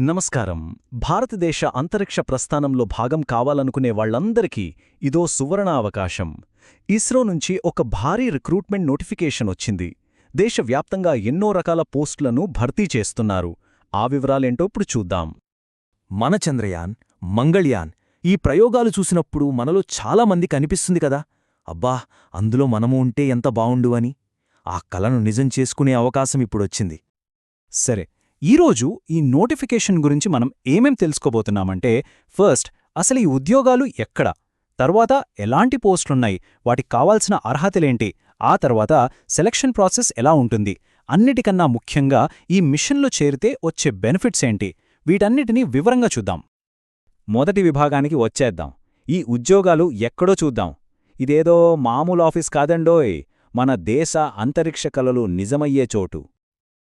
నమస్కారం. భారతదేశ అంతరిక్ష ప్రస్థానంలో భాగం కావాలనుకునే వాళ్ళందరికీ ఇదో సువర్ణ అవకాశం ఇస్రో నుంచి ఒక భారీ రిక్రూట్మెంట్ నోటిఫికేషన్ వచ్చింది. దేశవ్యాప్తంగా ఎన్నో రకాల పోస్టులను భర్తీ చేస్తున్నారు. ఆ వివరాలేంటో ఇప్పుడు చూద్దాం. మన చంద్రయాన్ మంగళ్యాన్ ఈ ప్రయోగాలు చూసినప్పుడు మనలో చాలామంది కనిపిస్తుంది కదా? అబ్బా అందులో మనము ఉంటే ఎంత బావుండు అని. ఆ కలను నిజం చేసుకునే అవకాశం ఇప్పుడొచ్చింది. సరే ఈరోజు ఈ నోటిఫికేషన్ గురించి మనం ఏమేం తెలుసుకోబోతున్నామంటే ఫస్ట్ అసలు ఈ ఉద్యోగాలు ఎక్కడ? తర్వాత ఎలాంటి పోస్టులున్నాయి? వాటికి కావాల్సిన అర్హతలేంటి? ఆ తర్వాత సెలక్షన్ ప్రాసెస్ ఎలా ఉంటుంది? అన్నిటికన్నా ముఖ్యంగా ఈ మిషన్లో చేరితే వచ్చే బెనిఫిట్స్ ఏంటి? వీటన్నిటినీ వివరంగా చూద్దాం. మొదటి విభాగానికి వచ్చేద్దాం. ఈ ఉద్యోగాలు ఎక్కడో చూద్దాం. ఇదేదో మామూలు ఆఫీస్ కాదండోయ్. మన దేశ అంతరిక్ష కలలు నిజమయ్యే చోటు.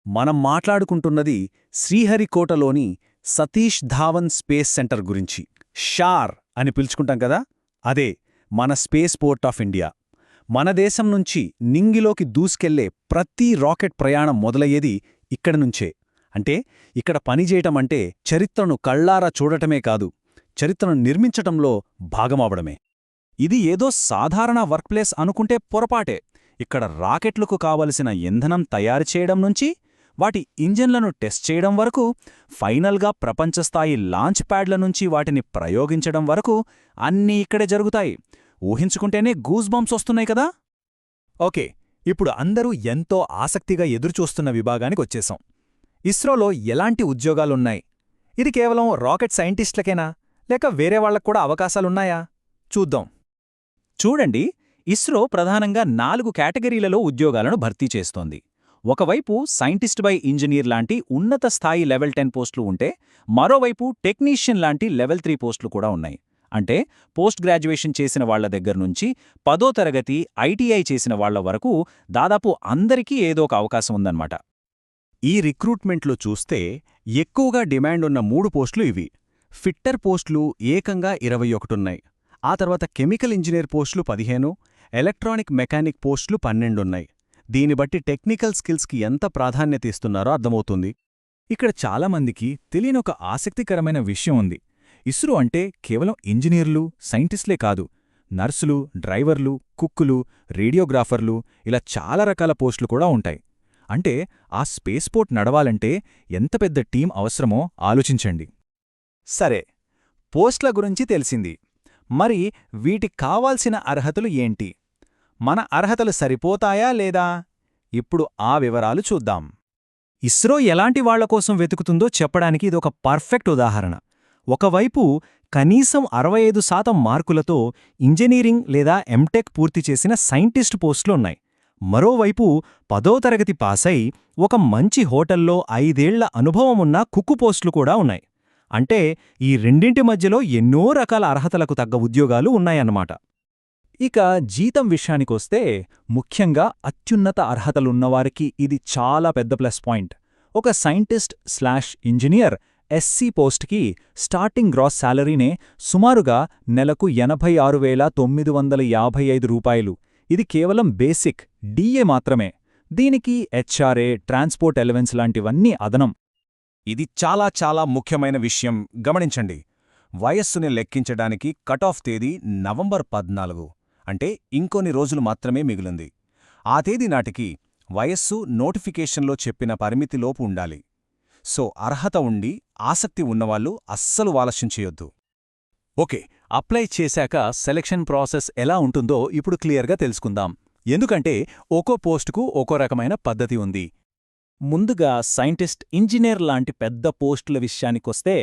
మనం మాట్లాడుకుంటున్నది శ్రీహరికోటలోని సతీష్ ధావన్ స్పేస్ సెంటర్ గురించి. షార్ అని పిలుచుకుంటాం కదా? అదే మన స్పేస్ పోర్ట్ ఆఫ్ ఇండియా. మన దేశం నుంచి నింగిలోకి దూసుకెళ్ళే ప్రతి రాకెట్ ప్రయాణం మొదలయ్యేది ఇక్కడి నుంచే. అంటే ఇక్కడ పనిచేయటం అంటే చరిత్రను కళ్ళారా చూడటమే కాదు చరిత్రను నిర్మించటంలో భాగమవడమే ఇది ఏదో సాధారణ వర్క్ప్లేస్ అనుకుంటే పొరపాటే. ఇక్కడ రాకెట్లకు కావలసిన ఇంధనం తయారు చేయడం నుంచి వాటి ఇంజన్లను టెస్ట్ చేయడం వరకు ఫైనల్గా ప్రపంచస్థాయి లాంచ్ ప్యాడ్ల నుంచి వాటిని ప్రయోగించడం వరకు అన్నీ ఇక్కడే జరుగుతాయి. ఊహించుకుంటేనే గూస్ బంప్స్ వస్తున్నాయి కదా? ఓకే ఇప్పుడు అందరూ ఎంతో ఆసక్తిగా ఎదురుచూస్తున్న విభాగానికొచ్చేశాం ఇస్రోలో ఎలాంటి ఉద్యోగాలున్నాయి? ఇది కేవలం రాకెట్ సైంటిస్టులకేనా? లేక వేరే వాళ్ళకు కూడా అవకాశాలున్నాయా? చూద్దాం. చూడండి ఇస్రో ప్రధానంగా నాలుగు కేటగిరీలలో ఉద్యోగాలను భర్తీ చేస్తోంది. ఒకవైపు సైంటిస్ట్ బై ఇంజనీర్ లాంటి ఉన్నత స్థాయి లెవెల్ టెన్ పోస్టులు ఉంటే మరోవైపు టెక్నీషియన్ లాంటి లెవెల్ త్రీ పోస్టులు కూడా ఉన్నాయి. అంటే పోస్ట్ గ్రాడ్యుయేషన్ చేసిన వాళ్ళ దగ్గర నుంచి పదో తరగతి ఐటీఐ చేసిన వాళ్ళ వరకు దాదాపు అందరికీ ఏదో ఒక అవకాశం ఉందన్నమాట. ఈ రిక్రూట్మెంట్లో చూస్తే ఎక్కువగా డిమాండ్ ఉన్న మూడు పోస్టులు ఇవి. ఫిట్టర్ పోస్టులు ఏకంగా ఇరవై ఒకటున్నాయి ఆ తర్వాత కెమికల్ ఇంజనీర్ పోస్టులు పదిహేను ఎలక్ట్రానిక్ మెకానిక్ పోస్టులు పన్నెండున్నాయి దీని బట్టి టెక్నికల్ స్కిల్స్కి ఎంత ప్రాధాన్యత ఇస్తున్నారో అర్థమవుతుంది. ఇక్కడ చాలామందికి తెలియనొక ఆసక్తికరమైన విషయం ఉంది. ఇస్రో అంటే కేవలం ఇంజనీర్లు సైంటిస్ట్లే కాదు నర్సులు డ్రైవర్లు కుక్కులు రేడియోగ్రాఫర్లు ఇలా చాలా రకాల పోస్టులు కూడా ఉంటాయి. అంటే ఆ స్పేస్పోర్ట్ నడవాలంటే ఎంత పెద్ద టీం అవసరమో ఆలోచించండి. సరే పోస్ట్ల గురించి తెలిసింది. మరి వీటికి కావాల్సిన అర్హతలు ఏంటి? మన అర్హతలు సరిపోతాయా లేదా? ఇప్పుడు ఆ వివరాలు చూద్దాం. ఇస్రో ఎలాంటి వాళ్ళకోసం వెతుకుతుందో చెప్పడానికి ఇదొక పర్ఫెక్ట్ ఉదాహరణ. ఒకవైపు కనీసం అరవై ఐదు శాతం మార్కులతో ఇంజనీరింగ్ లేదా ఎంటెక్ పూర్తి చేసిన సైంటిస్ట్ పోస్టులున్నాయి మరోవైపు పదో తరగతి పాసై ఒక మంచి హోటల్లో ఐదేళ్ళ అనుభవమున్న కుక్కు పోస్టులు కూడా ఉన్నాయి. అంటే ఈ రెండింటి మధ్యలో ఎన్నో రకాల అర్హతలకు తగ్గ ఉద్యోగాలు ఉన్నాయన్నమాట. ఇక జీతం విషయానికొస్తే ముఖ్యంగా అత్యున్నత అర్హతలున్నవారికి ఇది చాలా పెద్ద ప్లస్ పాయింట్. ఒక సైంటిస్ట్ స్లాష్ ఇంజనీర్ ఎస్సీ పోస్ట్కి స్టార్టింగ్ గ్రాస్ శాలరీనే సుమారుగా నెలకు ఎనభై ఆరు వేల తొమ్మిది వందల యాభై ఐదు రూపాయలు. ఇది కేవలం బేసిక్ డీఏ మాత్రమే. దీనికి హెచ్ఆర్ఏ ట్రాన్స్పోర్ట్ ఎలవెన్స్ లాంటివన్నీ అదనం. ఇది చాలా చాలా ముఖ్యమైన విషయం. గమనించండి. వయస్సుని లెక్కించడానికి కటాఫ్ తేదీ నవంబర్ పద్నాలుగు. అంటే ఇంకొన్ని రోజులు మాత్రమే మిగిలింది. ఆ తేదీ నాటికి వయస్సు నోటిఫికేషన్లో చెప్పిన పరిమితిలోపు ఉండాలి. సో అర్హత ఉండి ఆసక్తి ఉన్నవాళ్ళు అస్సలు ఆలస్యం చేయొద్దు. ఓకే అప్లై చేశాక సెలక్షన్ ప్రాసెస్ ఎలా ఉంటుందో ఇప్పుడు క్లియర్గా తెలుసుకుందాం. ఎందుకంటే ఒక్కో పోస్టుకు ఒక్కో రకమైన పద్ధతి ఉంది. ముందుగా సైంటిస్ట్ ఇంజనీర్ లాంటి పెద్ద పోస్టుల విషయానికొస్తే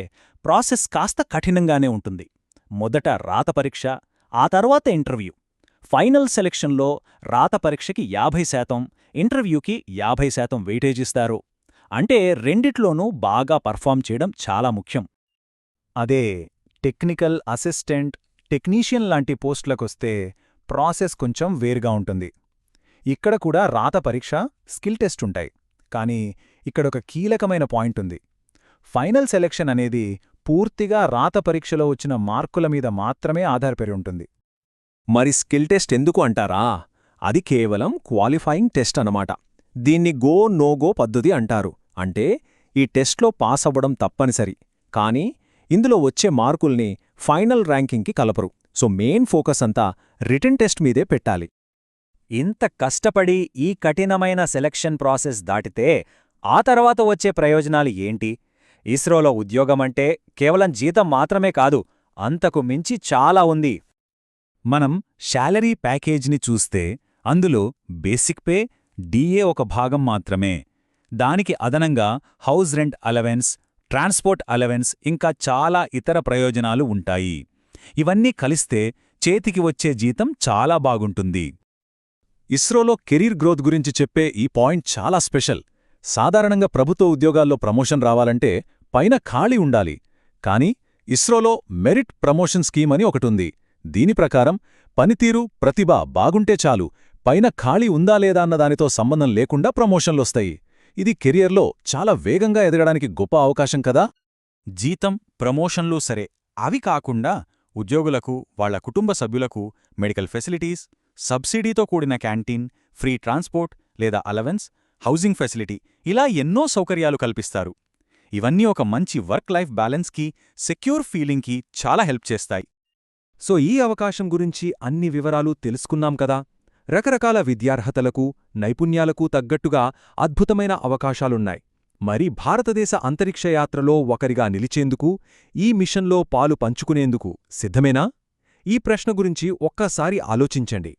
ప్రాసెస్ కాస్త కఠినంగానే ఉంటుంది. మొదట రాత పరీక్ష ఆ తర్వాత ఇంటర్వ్యూ. ఫైనల్ సెలెక్షన్లో రాత పరీక్షకి యాభై శాతం ఇంటర్వ్యూకి యాభై శాతం వెయిటేజ్ ఇస్తారు. అంటే రెండిట్లోనూ బాగా పర్ఫామ్ చేయడం చాలా ముఖ్యం. అదే టెక్నికల్ అసిస్టెంట్ టెక్నీషియన్ లాంటి పోస్టులకొస్తే ప్రాసెస్ కొంచెం వేరుగా ఉంటుంది. ఇక్కడ కూడా రాత పరీక్ష స్కిల్ టెస్ట్ ఉంటాయి. కానీ ఇక్కడొక కీలకమైన పాయింట్ ఉంది. ఫైనల్ సెలక్షన్ అనేది పూర్తిగా రాత పరీక్షలో వచ్చిన మార్కుల మీద మాత్రమే ఆధారపడి ఉంటుంది. మరి స్కిల్ టెస్ట్ ఎందుకు అంటారా? అది కేవలం క్వాలిఫైయింగ్ టెస్ట్ అనమాట దీన్ని గో నో గో పద్ధతి అంటారు. అంటే ఈ టెస్ట్లో పాస్ అవ్వడం తప్పనిసరి. కానీ ఇందులో వచ్చే మార్కుల్ని ఫైనల్ ర్యాంకింగ్కి కలపరు. సో మెయిన్ ఫోకస్ అంతా రిటర్న్ టెస్ట్ మీదే పెట్టాలి. ఇంత కష్టపడి ఈ కఠినమైన సెలక్షన్ ప్రాసెస్ దాటితే ఆ తర్వాత వచ్చే ప్రయోజనాలు ఏంటి? ఇస్రోలో ఉద్యోగమంటే కేవలం జీతం మాత్రమే కాదు అంతకు మించి చాలా ఉంది. మనం శాలరీ ప్యాకేజ్ని చూస్తే అందులో బేసిక్ పే డీఏ ఒక భాగం మాత్రమే. దానికి అదనంగా house rent allowance transport allowance ఇంకా చాలా ఇతర ప్రయోజనాలు ఉంటాయి. ఇవన్నీ కలిస్తే చేతికి వచ్చే జీతం చాలా బాగుంటుంది. ఇస్రోలో కెరీర్ గ్రోత్ గురించి చెప్పే ఈ పాయింట్ చాలా స్పెషల్. సాధారణంగా ప్రభుత్వ ఉద్యోగాల్లో ప్రమోషన్ రావాలంటే పైన ఖాళీ ఉండాలి. కానీ ఇస్రోలో మెరిట్ ప్రమోషన్ స్కీమ్ అని ఒకటుంది. దీని ప్రకారం పనితీరు ప్రతిభ బాగుంటే చాలు పైన ఖాళీ ఉందా లేదా అన్నదానితో సంబంధం లేకుండా ప్రమోషన్లొస్తాయి ఇది కెరియర్లో చాలా వేగంగా ఎదగడానికి గొప్ప అవకాశం కదా? జీతం ప్రమోషన్లు సరే అవి కాకుండా ఉద్యోగులకు వాళ్ళ కుటుంబ సభ్యులకు మెడికల్ ఫెసిలిటీస్ సబ్సిడీతో కూడిన క్యాంటీన్ ఫ్రీ ట్రాన్స్పోర్ట్ లేదా అలవెన్స్ హౌసింగ్ ఫెసిలిటీ ఇలా ఎన్నో సౌకర్యాలు కల్పిస్తారు. ఇవన్నీ ఒక మంచి వర్క్ లైఫ్ బ్యాలెన్స్కి సెక్యూర్ ఫీలింగ్కి చాలా హెల్ప్ చేస్తాయి. సో ఈ అవకాశం గురించి అన్ని వివరాలు తెలుసుకున్నాం కదా. రకరకాల విద్యార్హతలకు నైపుణ్యాలకు తగ్గట్టుగా అద్భుతమైన అవకాశాలున్నాయి. మరి భారతదేశ అంతరిక్ష యాత్రలో ఒకరిగా నిలిచేందుకు ఈ మిషన్లో పాలు పంచుకునేందుకు సిద్ధమేనా? ఈ ప్రశ్న గురించి ఒక్కసారి ఆలోచించండి.